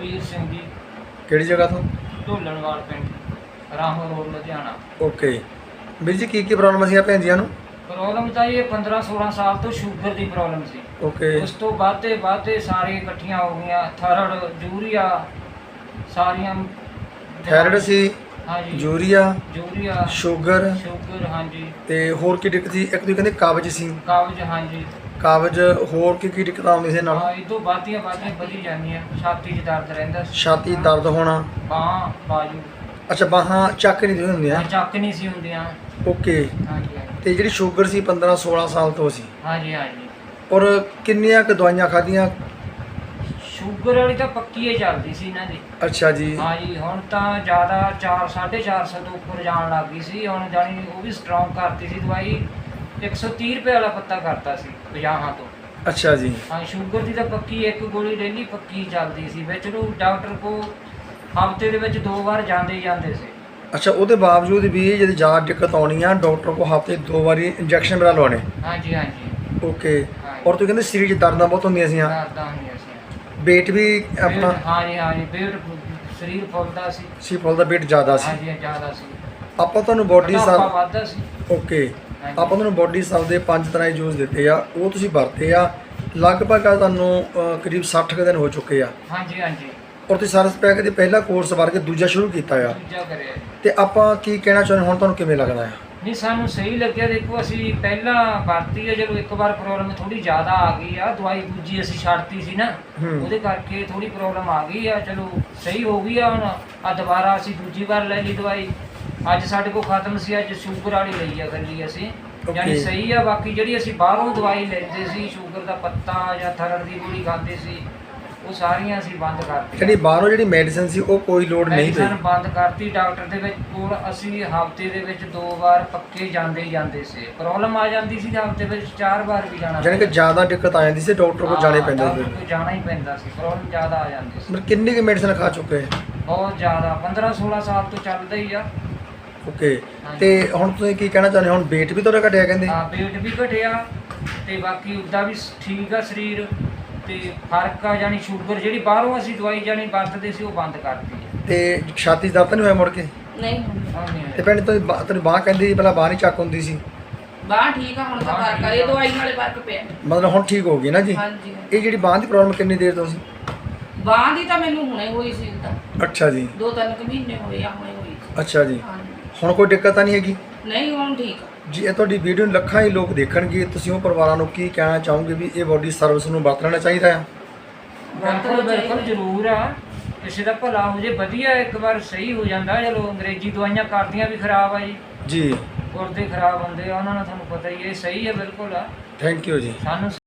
ਬਲਵੀਰ ਸਿੰਘ ਜੀ ਕਿਹੜੀ ਜਗ੍ਹਾ ਤੋਂ? ਢੋਲਣਵਾਲ ਪਿੰਡ ਰਾਹੋਂ ਰੋਡ ਲੁਧਿਆਣਾ। ਓਕੇ। ਵੀਰ ਜੀ ਕੀ ਕੀ ਪ੍ਰੋਬਲਮ ਸੀ ਆ ਭੈਣ ਜੀਆਂ ਨੂੰ? ਪ੍ਰੋਬਲਮ ਤਾਂ ਇਹ 15 16 ਸਾਲ ਤੋਂ ਸ਼ੂਗਰ ਦੀ ਪ੍ਰੋਬਲਮ ਸੀ। ਓਕੇ। ਉਸ ਤੋਂ ਬਾਅਦੇ ਬਾਅਦੇ ਸਾਰੇ ਇਕੱਠੀਆਂ ਹੋ ਗਈਆਂ। ਥਰਡ ਜੂਰੀਆ ਸਾਰੀਆਂ ਥਾਇਰਾਇਡ ਸੀ ਹਾਂਜੀ। ਯੂਰੀਆ ਜੂਰੀਆ ਸ਼ੂਗਰ ਸ਼ੂਗਰ ਹਾਂਜੀ। ਤੇ ਹੋਰ ਕੀ ਦਿੱਕਤ ਸੀ? ਇੱਕ ਤੁਸੀਂ ਕਹਿੰਦੇ ਕਬਜ਼ ਸੀ। ਕਬਜ਼ ਹਾਂਜੀ। ਕਬਜ਼ ਹੋਰ ਕੀ ਕੀ ਦਿੱਕਤਾਂ ਆਉਂਦੀਆਂ ਸੀ ਨਾਲ? ਹਾਂ ਇਹ ਤੋਂ ਬਾਦੀਆਂ ਬਾਦੀਆਂ ਵਧੀ ਜਾਂਦੀਆਂ ਛਾਤੀ 'ਚ ਦਰਦ ਰਹਿੰਦਾ ਸੀ ਛਾਤੀ ਦਰਦ ਹੋਣਾ। ਬਾਹ ਬਾਜੂ। ਅੱਛਾ ਬਾਹਾਂ ਚੱਕ ਨਹੀਂ ਦਿੰਦੀਆਂ ਹੁੰਦੀਆਂ? ਚੱਕ ਨਹੀਂ ਸੀ ਹੁੰਦੀਆਂ। ਓਕੇ। ਹਾਂਜੀ ਹਾਂਜੀ। ਤੇ ਜਿਹੜੀ ਸ਼ੂਗਰ ਸੀ 15 16 ਸਾਲ ਤੋਂ ਸੀ? ਹਾਂਜੀ ਹਾਂਜੀ। ਔਰ ਕਿੰਨੀਆਂ ਕੁ ਦਵਾਈਆਂ ਖਾਧੀਆਂ? ਸ਼ੂਗਰ ਵਾਲੀ ਤਾਂ ਪੱਕੀ ਹੀ ਚੱਲਦੀ ਸੀ ਇਹਨਾਂ ਦੀ। ਅੱਛਾ ਜੀ। ਹਾਂਜੀ ਹੁਣ ਤਾਂ ਜ਼ਿਆਦਾ 4 450 ਤੋਂ ਉੱਪਰ ਜਾਣ ਲੱਗ ਗਈ ਸੀ। ਹੁਣ ਜਾਣੀ ਉਹ ਵੀ ਸਟਰੋਂਗ ਕਰਤੀ ਸੀ ਦਵਾਈ। 130 ਰੁਪਏ ਵਾਲਾ ਪੱਤਾ ਕਰਤਾ ਸੀ 50 ਤੋਂ। ਅੱਛਾ ਜੀ। ਹਾਂ ਸ਼ੂਗਰ ਦੀ ਤਾਂ ਪੱਕੀ ਇੱਕ ਗੋਲੀ ਡੇਲੀ ਪੱਕੀ ਚੱਲਦੀ ਸੀ ਵਿੱਚ ਨੂੰ ਡਾਕਟਰ ਕੋ ਹਫ਼ਤੇ ਦੇ ਵਿੱਚ ਦੋ ਵਾਰ ਜਾਂਦੇ ਹੀ ਜਾਂਦੇ ਸੀ। ਅੱਛਾ ਉਹਦੇ ਬਾਵਜੂਦ ਵੀ ਜਦੋਂ ਜ਼ਿਆਦਾ ਦਿੱਕਤ ਆਉਣੀ ਆ ਡਾਕਟਰ ਕੋ ਹਫ਼ਤੇ ਦੋ ਵਾਰੀ ਇੰਜੈਕਸ਼ਨ ਮੇਰਾ ਲਵਾਉਣੇ। ਹਾਂਜੀ ਹਾਂਜੀ। ਓਕੇ। ਔਰ ਤੁਸੀਂ ਕਹਿੰਦੇ ਸਰੀਰ 'ਚ ਦਰਦਾਂ ਬਹੁਤ ਹੁੰਦੀਆਂ ਸੀ ਹਾਂ ਦਰਦਾਂ ਹੁੰਦੀਆਂ ਸੀ। weight ਵੀ ਆਪਣਾ ਹਾਂਜੀ ਹਾਂਜੀ ਪੇਟ ਸਰੀਰ ਫੁੱਲਦਾ ਸੀ। ਸੀ ਫੁੱਲ ਦਾ weight ਜ਼ਿਆਦਾ ਸੀ। ਹਾਂਜੀ ਜ਼ਿਆਦਾ ਸੀ। ਆਪਾਂ ਤੁਹਾਨੂੰ ਬੋਡੀ ਸਾਲ ਵੱਧਦਾ ਸੀ। ਓਕੇ। ਆਪਾਂ ਤੁਹਾਨੂੰ ਬੋਡੀ ਸਾਲ ਦੇ ਪੰਜ ਤਰ੍ਹਾਂ ਦੇ ਜੂਸ ਦਿੱਤੇ ਆ ਉਹ ਤੁਸੀਂ ਵਰਤੇ ਆ। ਲਗਭਗ ਆ ਤੁਹਾਨੂੰ ਅ, ਕਰੀਬ 60 ਕੁ ਦਿਨ ਹੋ ਚੁੱਕੇ ਆ। ਹਾਂਜੀ ਹਾਂਜੀ। ਔਰ ਤੁਸੀਂ ਸਰਸ ਪੈਕ ਦੇ ਪਹਿਲਾ ਕੋਰਸ ਵਰ ਕੇ ਦੂਜਾ ਸ਼ੁਰੂ ਕੀਤਾ ਆ। ਦੂਜਾ ਕਰਿਆ ਤੇ ਆਪਾਂ ਕੀ ਕਹਿਣਾ ਚਾਹੁੰਦੇ ਹੁਣ ਤੁਹਾਨੂੰ ਕਿਵੇਂ ਲੱਗਦਾ ਆ? ਨਹੀਂ ਸਾਨੂੰ ਸਹੀ ਲੱਗਿਆ। ਦੇਖੋ ਅਸੀਂ ਪਹਿਲਾਂ ਵਰਤੀ ਹੈ ਜਦੋਂ ਇੱਕ ਵਾਰ ਪ੍ਰੋਬਲਮ ਥੋੜੀ ਜ਼ਿਆਦਾ ਆ ਗਈ ਆ ਦਵਾਈ ਦੂਜੀ ਅਸੀਂ ਛੱਡਤੀ ਸੀ ਨਾ ਹੂੰ। ਉਹਦੇ ਕਰਕੇ ਥੋੜੀ ਪ੍ਰੋਬਲਮ ਆ ਗਈ ਆ। ਚਲੋ ਸਹੀ ਹੋ ਗਈ ਆ ਹੁਣ। ਆ ਦੁਬਾਰਾ ਅਸੀਂ ਦੂਜੀ ਵਾਰ ਲੈ ਲਈ ਦਵਾਈ। ਅੱਜ ਸਾਡੇ ਕੋਲ ਖਤਮ ਸੀ ਅੱਜ ਸ਼ੂਗਰ ਵਾਲੀ ਲਈ ਆ ਗੱਲੀ ਅਸੀਂ। ਯਾਨੀ. ਸਹੀ ਆ ਬਾਕੀ ਜਿਹੜੀ ਅਸੀਂ ਬਾਹਰੋਂ ਦਵਾਈ ਲੈਂਦੇ ਸੀ ਸ਼ੂਗਰ ਦਾ ਪੱਤਾ ਜਾਂ ਥਰੜ ਦੀ ਗੋਲੀ ਖਾਂਦੇ ਸੀ ਉਹ ਸਾਰੀਆਂ ਅਸੀਂ ਬੰਦ ਕਰਤੀਆਂ। ਜਿਹੜੀ ਬਾਹਰੋਂ ਜਿਹੜੀ ਮੈਡੀਸਿਨ ਸੀ ਉਹ ਕੋਈ ਲੋੜ ਨਹੀਂ ਮੈਡੀਸਨ ਪਈ ਬੰਦ ਕਰਤੀ ਡਾਕਟਰ ਦੇ ਵਿੱਚ ਕੋਲ ਅਸੀਂ ਹਫ਼ਤੇ ਦੇ ਵਿੱਚ ਦੋ ਵਾਰ ਪੱਕੇ ਜਾਂਦੇ ਹੀ ਜਾਂਦੇ ਸੀ। ਪ੍ਰੋਬਲਮ ਆ ਜਾਂਦੀ ਸੀ ਹਫ਼ਤੇ ਵਿੱਚ ਚਾਰ ਵਾਰ ਵੀ ਜਾਣਾ ਜਾਣੀ ਕਿ ਜ਼ਿਆਦਾ ਦਿੱਕਤ ਆ ਜਾਂਦੀ ਸੀ ਡਾਕਟਰ ਕੋਲ ਜਾਣੇ ਪੈਂਦੇ ਸੀ। ਕੋਲ ਜਾਣਾ ਹੀ ਪੈਂਦਾ ਸੀ ਪ੍ਰੋਬਲਮ ਜ਼ਿਆਦਾ ਆ ਜਾਂਦੀ ਸੀ। ਮਤਲਬ ਕਿੰਨੀ ਕੁ ਮੈਡੀਸਿਨ ਖਾ ਚੁੱਕੇ? ਬਹੁਤ ਜ਼ਿਆਦਾ 15 16 ਸਾਲ ਤੋਂ ਚੱਲਦਾ ਹੀ ਆ। ਓਕੇ। ਤੇ ਹੁਣ ਤੁਸੀਂ ਕੀ ਕਹਿਣਾ ਚਾਹੁੰਦੇ ਹੋ? ਹੁਣ weight ਵੀ ਤੁਹਾਡਾ ਘਟਿਆ ਕਹਿੰਦੇ? ਹਾਂ weight ਵੀ ਘਟਿਆ ਤੇ ਬਾਕੀ ਉਦਾਂ ਵੀ ਠੀਕ ਆ ਸਰੀਰ ਤੇ ਫ਼ਰਕ ਆ ਜਾਨੀ ਸ਼ੂਗਰ ਜਿਹੜੀ ਬਾਹਰੋਂ ਅਸੀਂ ਦਵਾਈ ਜਾਨੀ ਵਰਤਦੇ ਸੀ ਉਹ ਬੰਦ ਕਰਤੀ ਹੈ ਤੇ ਛਾਤੀ 'ਚ ਦਰਦ ਤਾਂ ਨਹੀਂ ਹੋਇਆ ਮੁੜ ਕੇ? ਨਹੀਂ ਹੁੰਦੀ ਹੁਣ ਨਹੀਂ। ਤੇ ਹੈ। ਭੈਣ ਤੁਸੀਂ ਬਾ- ਤੈਨੂੰ ਬਾਹ ਕਹਿੰਦੀ ਸੀ ਪਹਿਲਾਂ ਬਾਹ ਨਹੀਂ ਚੱਕ ਹੁੰਦੀ ਸੀ। ਬਾਹ ਠੀਕ ਆ ਹੁਣ ਤਾਂ ਬਾਂਹ ਫ਼ਰਕ ਆ ਠੀਕ ਇਹ ਆ। ਦਵਾਈ ਨਾਲੇ ਫ਼ਰਕ ਪਿਆ। ਮਤਲਬ ਹੁਣ ਠੀਕ ਹੋ ਗਈ ਨਾ ਜੀ? ਹਾਂਜੀ। ਇਹ ਜਿਹੜੀ ਬਾਹ ਦੀ ਪ੍ਰੋਬਲਮ ਕਿੰਨੀ ਦੇਰ ਤੋਂ ਸੀ? ਬਾਹ ਦੀ ਤਾਂ ਮੈਨੂੰ ਹੁਣੇ ਹੋਈ ਸੀ ਤਾਂ। ਅੱਛਾ ਜੀ। ਦੋ ਤਿੰਨ ਕੁ ਮਹੀਨੇ ਹੋਏ ਆ ਹੁਣੇ ਹੋਈ ਸੀ। ਅੱਛਾ ਜੀ। ਹਾਂਜੀ। ਹੁਣ ਕੋਈ ਦਿੱਕਤ ਤਾਂ ਨਹੀਂ ਹੈਗੀ? ਨਹੀਂ ਹੁਣ ਠੀਕ ਆ। ਜੀ ਇਹ ਤੁਹਾਡੀ ਵੀਡੀਓ ਨੂੰ ਲੱਖਾਂ ਹੀ ਲੋਕ ਦੇਖਣਗੇ। ਤੁਸੀਂ ਉਹ ਪਰਿਵਾਰਾਂ ਨੂੰ ਕੀ ਕਹਿਣਾ ਚਾਹੋਗੇ ਵੀ ਇਹ ਬੋਡੀ ਸਰਵਿਸ ਨੂੰ ਵਰਤਣਾ ਚਾਹੀਦਾ ਆ? ਬਿਲਕੁਲ ਬਿਲਕੁਲ ਜ਼ਰੂਰ ਆ। ਕਿਸੇ ਦਾ ਭਲਾ ਹੋ ਜੇ ਵਧੀਆ ਇੱਕ ਵਾਰ ਸਹੀ ਹੋ ਜਾਂਦਾ। ਚਲੋ ਅੰਗਰੇਜ਼ੀ ਦਵਾਈਆਂ ਕਰਦੀਆਂ ਵੀ ਖਰਾਬ ਆ ਜੀ। ਜੀ। ਗੁਰਦੇ ਖਰਾਬ ਹੁੰਦੇ ਆ ਉਹਨਾਂ ਨੂੰ ਤੁਹਾਨੂੰ ਪਤਾ ਹੀ ਹੈ ਇਹ ਸਹੀ ਹੈ ਬਿਲਕੁਲ ਆ। ਥੈਂਕ ਯੂ ਜੀ। ਸਾਨੂੰ